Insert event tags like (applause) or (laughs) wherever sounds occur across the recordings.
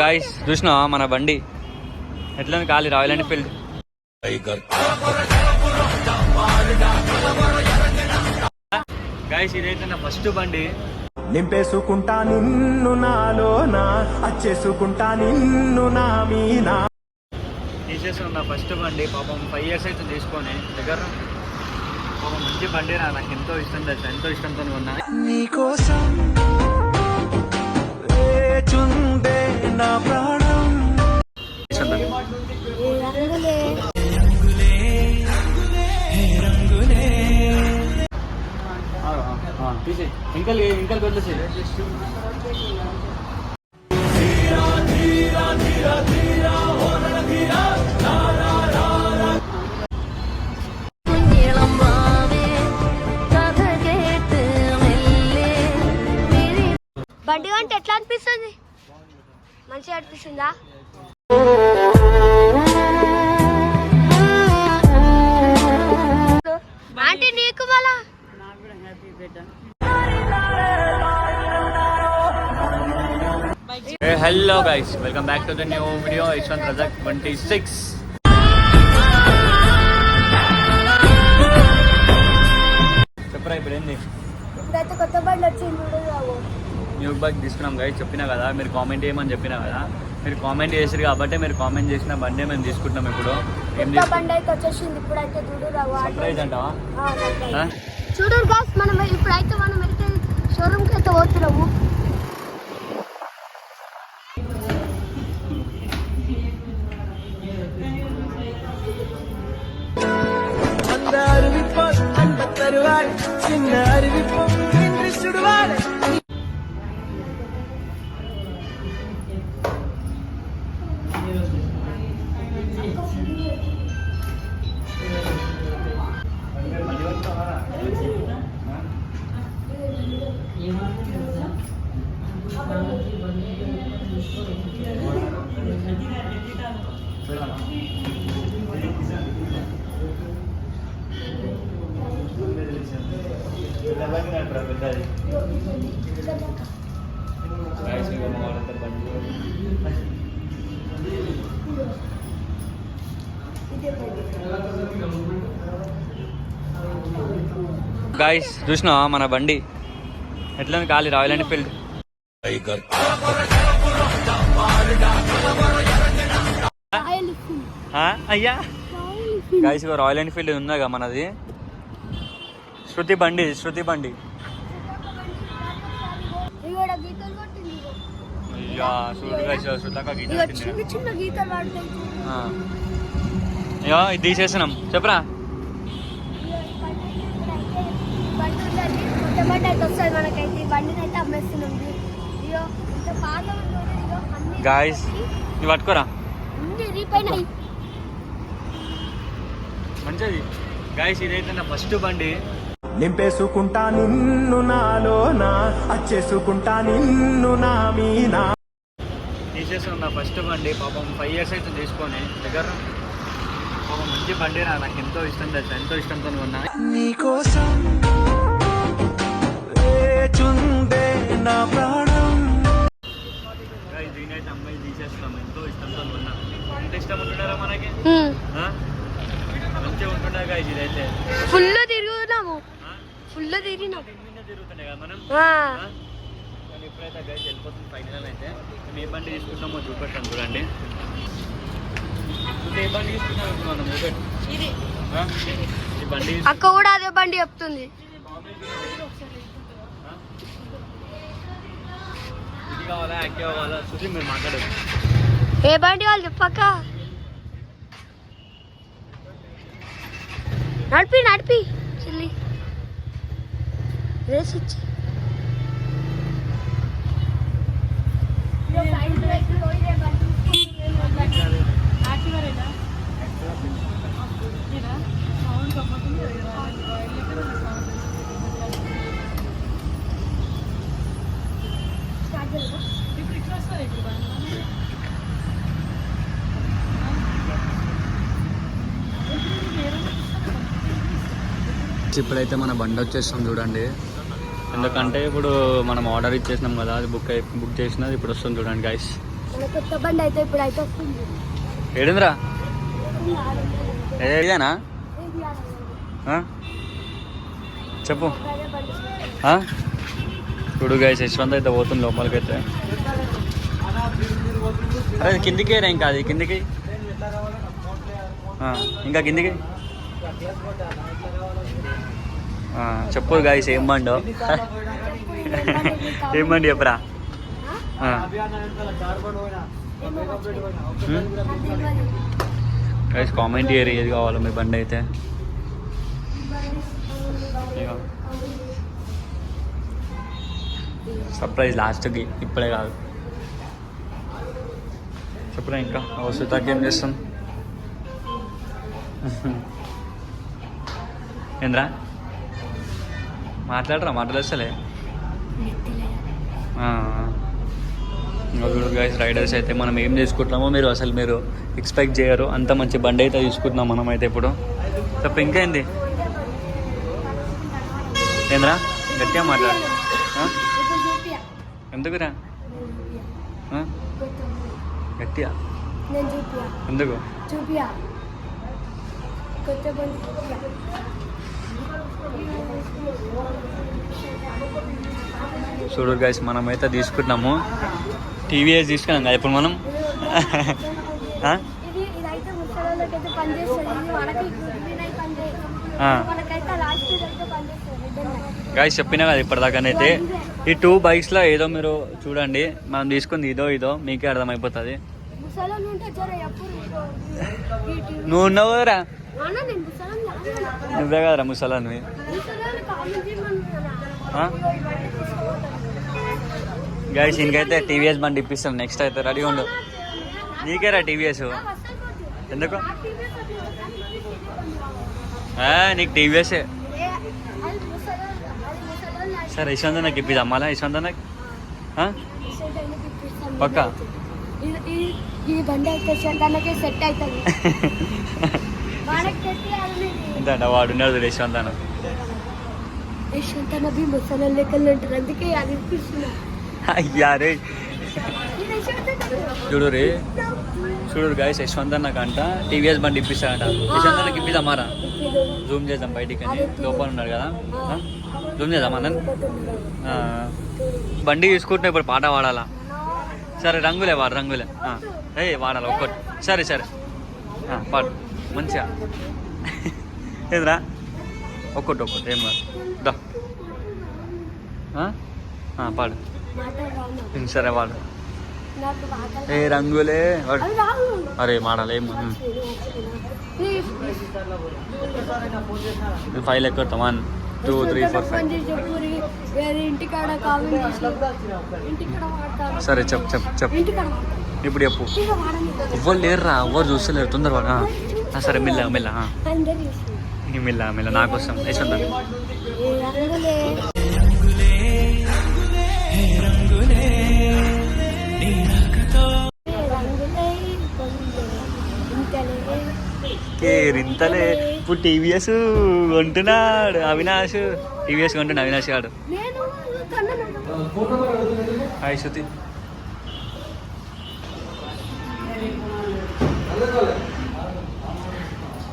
Guys చూసినా మన బండి? ఎట్లా ఖాళీ రాయల్ ఎన్ఫీల్డ్? గాయస్ ఇదైతే నా ఫస్ట్ బండి. నింపేసుకుంటా నిన్ను నాలోన అచ్చేసుకుంటా నిన్ను నా మీనా. తీసేసాం నా ఫస్ట్ బండి పాపం ఫైవ్ ఇయర్స్ అయితే తీసుకొని దగ్గర పాపం మంచి బండి రా నాకు ఎంతో ఇష్టం తెలుసు ఎంతో ఇష్టంతో ఉన్నా. నీకోసం నా ప్రాణం. తీసేయ్. ఇంకల్ ఇంకల్ వదిలేసి బండి అంటే ఎట్లా అనిపిస్తుంది? మంచిగా అనిపిస్తుందా? ఆంటీ నీకు మళ్ళా? Hello guys welcome back to the new video Yashwanth Razak twenty six చెప్పరా ఇప్పుడు ఏంది? ఇప్పుడైతే కొత్త బండి వచ్చింది న్యూ బైక్ తీసుకున్నాం గైడ్ చెప్పినా కదా మీరు కామెంట్ చేయమని చెప్పినా కదా. మీరు కామెంట్ చేసారు కాబట్టి మీరు కామెంట్ చేసిన బండి మేము తీసుకుంటున్నాం ఇప్పుడు. మనం షోరూమ్కి అయితే చిన్న అరివి పొంగి అది రాయలసీమ వాళ్ళంతా బండి? గాయస్ చూసినా మన బండి ఎట్లా ఖాళీ రాయల్ ఎన్ఫీల్డ్ అయ్యా గాయస్ రాయల్ ఎన్ఫీల్డ్ ఉందాగా మనది. శృతి బండి శృతి బండి. ఇగోడ గీతలు కొట్టింది. అయ్యా చూడు గాయస్ శృతక గీత ఇగో పెట్టింది. చిన్న చిన్న గీతలు పడతాయి ఇది తీసేసినాం. చెప్పరా? గాయస్ ఇవి పట్టుకోరా? మంచిది. గాయస్ ఇదైతే నా ఫస్ట్ బండి. నింపేసుకుంటా నిన్ను నాలోన అచ్చేసుకుంటా నిన్ను నా మీనా. తీసేసాం నా ఫస్ట్ బండి పాపం ఫైవ్ ఇయర్స్ అయితే తీసుకొని దగ్గర. పాపం మంచి బండి రా నాకు ఎంతో ఇష్టం తెలుసు ఎంతో ఇష్టంతో ఉన్నా నీకోసం వేచుందే నా ప్రాణం. దీనైతే అమ్మాయి తీసేస్తాం ఎంతో ఇష్టంతో ఉన్నా ఎంత ఇష్టం ఉంటున్నారా మనకి? మంచిగా ఇదైతే ఫుల్ తిరుగుతున్నాము? ఫుల్ తిరిగినాం. గైస్ వెళ్ళిపోతుంది ఫైనల్ అయితే. మేము ఏ బండి తీసుకుంటామో చూడండి. ఇప్పుడు ఏ బండి తీసుకుంటాం ఇప్పుడు మనం చూపెట్టు. ఆ? ఈ బండి తీసు- అక్క కూడా అదే బండి చెప్తుంది. ఆ? ఇది కావాలా యాక్టివ్ కావాలా? చూసి మీరు మాట్లాడదు ఏ బండి వాళ్ళు చెప్పక్క? నడిపి నడిపి. చిల్లి రేస్ ఇచ్చి ఇప్పుడైతే మన బండి వచ్చేస్తాం చూడండి. ఎందుకంటే ఇప్పుడు మనం ఆర్డర్ ఇచ్చేసినాం కదా అది బుక్ అయి బుక్ చేసినది ఇప్పుడు వస్తుంది చూడండి గైస్ కొత్త బండి అయితే ఇప్పుడు అయితే వస్తుంది. ఏడిందిరా? ఏదేనా ఏది ఆడలేదు. చెప్పు? చూడు గైస్ యశ్వంత్ అయితే పోతుంది లోపలికి అయితే అరే కిందికి రా ఇంకా అది కిందికి? ఇంకా కిందికి? చెప్పు గాయస్ ఏం బండో? (laughs) ఏం బండి చెప్పరా. గైస్ కామెంట్ చేయరు ఏది కావాలో మీ బండి అయితే. సర్ప్రైజ్ లాస్ట్కి ఇప్పుడే కాదు. చెప్పురా ఇంకా? వస్తుతాకి ఏం చేస్తాం? (laughs) ఏంద్రా? మాట్లాడరా మాట్లాడేస్తలే చూడు గైస్ రైడర్స్ అయితే మనం ఏం తీసుకుంటున్నామో మీరు అసలు మీరు ఎక్స్పెక్ట్ చేయరు. అంత మంచి బండి అయితే తీసుకుంటున్నాం మనం అయితే ఇప్పుడు. చెప్పు ఇంకా ఏంది? ఏంద్రా? గట్టిగా మాట్లాడు. ఎందుకురా. గట్టిగా? చూపియా. ఎందుకు చూపియా కొత్త బండి చూపియా చూడు గైస్ మనం అయితే తీసుకుంటున్నాము. టీవీఎస్ తీసుకున్నాం కదా ఇప్పుడు మనం. (laughs) గాయస్ చెప్పినా కదా ఇప్పటిదాకానైతే. ఈ టూ బైక్స్లో ఏదో మీరు చూడండి. మనం తీసుకుంది ఇదో ఇదో మీకే అర్థమైపోతుంది. నువ్వు ఉన్నావు కదరా నువ్వే కదరా ముసలాన్వి. గైస్ ఇంకైతే టీవీఎస్ బండి ఇప్పిస్తాం. నెక్స్ట్ అయితే రెడీగా ఉండు. నీకేరా టీవీఎస్. ఎందుకు? నాకు టీవీఎస్ఏ సరే యశ్వంత్ నాకు ఇప్పిద్దాం. మళ్ళా యశ్వంత్ నాకు. పక్కా? ఈ- బండి సెట్ అవుతుంది. (laughs) ఎంత వాడు ఉన్నాడు యశ్వంత్ అన్న ముసలి లెక్కలు ఉంటారు. అందుకే అది అయ్యా రే. చూడు రే. చూడు గాయస్ యశ్వంత్ అన్నకంట టీవీఎస్ బండి ఇప్పిస్తాడంట. యశ్వంత్ అన్నకి ఇప్పిద్దాం మారా. జూమ్ చేద్దాం బయటికి అని లోపల ఉన్నాడు కదా? జూమ్ చేద్దాం అన్న. ఆ. బండి తీసుకుంటున్నా ఇప్పుడు పాట పాడాలా? సరే రంగులే వాడు రంగులే. ఏయ్ వాడాలి ఒక్కటి. సరే సరే. పాడు. మంచిగా. ఏదిరా? ఒక్కటి ఒక్కటి ఏం దా. పాడు. సరే వాడు ఏ రంగులే. అరే మాడాలి ఏం ఫైవ్ లెక్క one two three four five. సరే చెప్పు చెప్పు చెప్పు. ఇప్పుడు చెప్పు. ఎవ్వరు లేరురా? ఎవ్వరు చూస్తలేరు? తొందర వాడు ఆ. ఆ, సరే మెల్ల మెల్ల మెల్ల మెల్ల నా కోసం యశ్వంత్ కేరింతలే ఇప్పుడు టీవీఎస్ కొంటున్నాడు అవినాష్. టీవీఎస్ కొంటున్నాడు అవినాష్ గాడు. హాయ్ శృతి.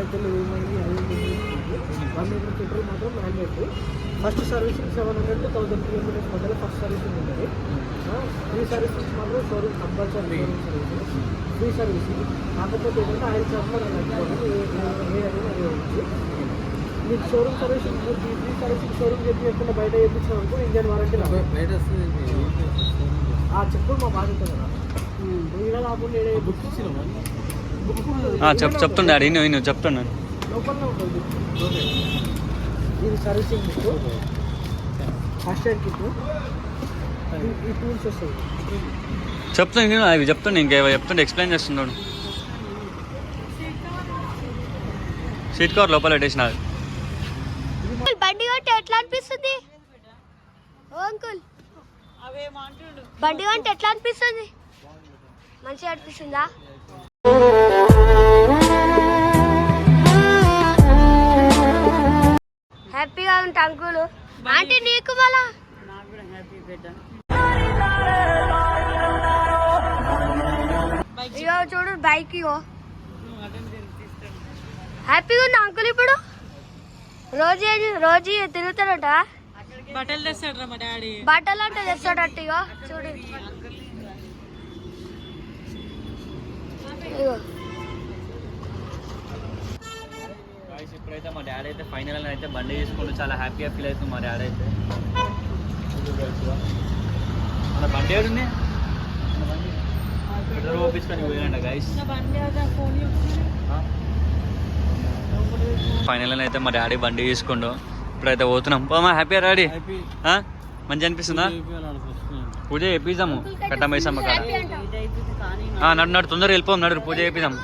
అయితే ఏమైంది అదేంటి వన్ మీటర్ పెట్రోల్ మాత్రం mandate first servicing seven hundred two thousand kilometres మధ్యలో ఫస్ట్ సర్వీసింగ్ ఉంటుంది ఫ్రీ సర్వీస్ మాత్రం షోరూమ్ కంపల్సరీ ఫ్రీ సర్వీస్ కాకపోతే ఏంటంటే ఆయన చెప్పడం అదే ఉంది. మీకు showroom service free service showroom చెప్పి చెప్తున్న బయట అనుకో ఇంజన్ వారంటీ బయట ఆ చెప్పుడు మా బాధ్యత కదా. ఈడ కాకుండా ఈడ బుక్ ఆ, చెప్ చెప్తుండే డాడీ నేను. నేను చెప్తున్నాను చెప్తాను నేను అవి చెప్తాను ఇంకేవో చెప్తుండే ఎక్స్ప్లెయిన్ చేస్తున్నాడు సీట్ కవర్ లోపల పెట్టేసిన బండి అంటే ఎట్లా అనిపిస్తుంది? అంకుల్. బండి అంటే ఎట్లా అనిపిస్తుంది? మంచిగా అనిపిస్తుందా? హ్యాపీగా ఉంటా అంకుల్. ఆంటీ నీకు మళ్ళా? ఇగో చూడు బైక్ ఇగో. హ్యాపీగా ఉంది అంకుల్ ఇప్పుడు? రోజు రోజు తిరుగుతాడట బట్టలు తెస్తాడు మా డాడీ. బట్టలు అంటే తెస్తాడట ఇగో చూడు. ఇగో. గాయస్ ఇప్పుడైతే మా డాడీ అయితే ఫైనల్ అయితే బండి తీసుకుంటూ చాలా హ్యాపీగా ఫీల్ అవుతుంది మా డాడీ అయితే. మన బండి ఏడుంది పెట్రోల్ ఓపించుకొని పోయినంట గైస్ ఫోన్ ఫైనల్ అయితే మా డాడీ బండి తీసుకుండు. ఇప్పుడైతే పోతున్నాం. పోమా హ్యాపీ డాడీ? మంచి అనిపిస్తుందా? పూజ చేపిద్దాము. అంట ఆ, నడు నడు తొందరగా వెళ్ళిపోం నడు పూజ చేపిద్దాం.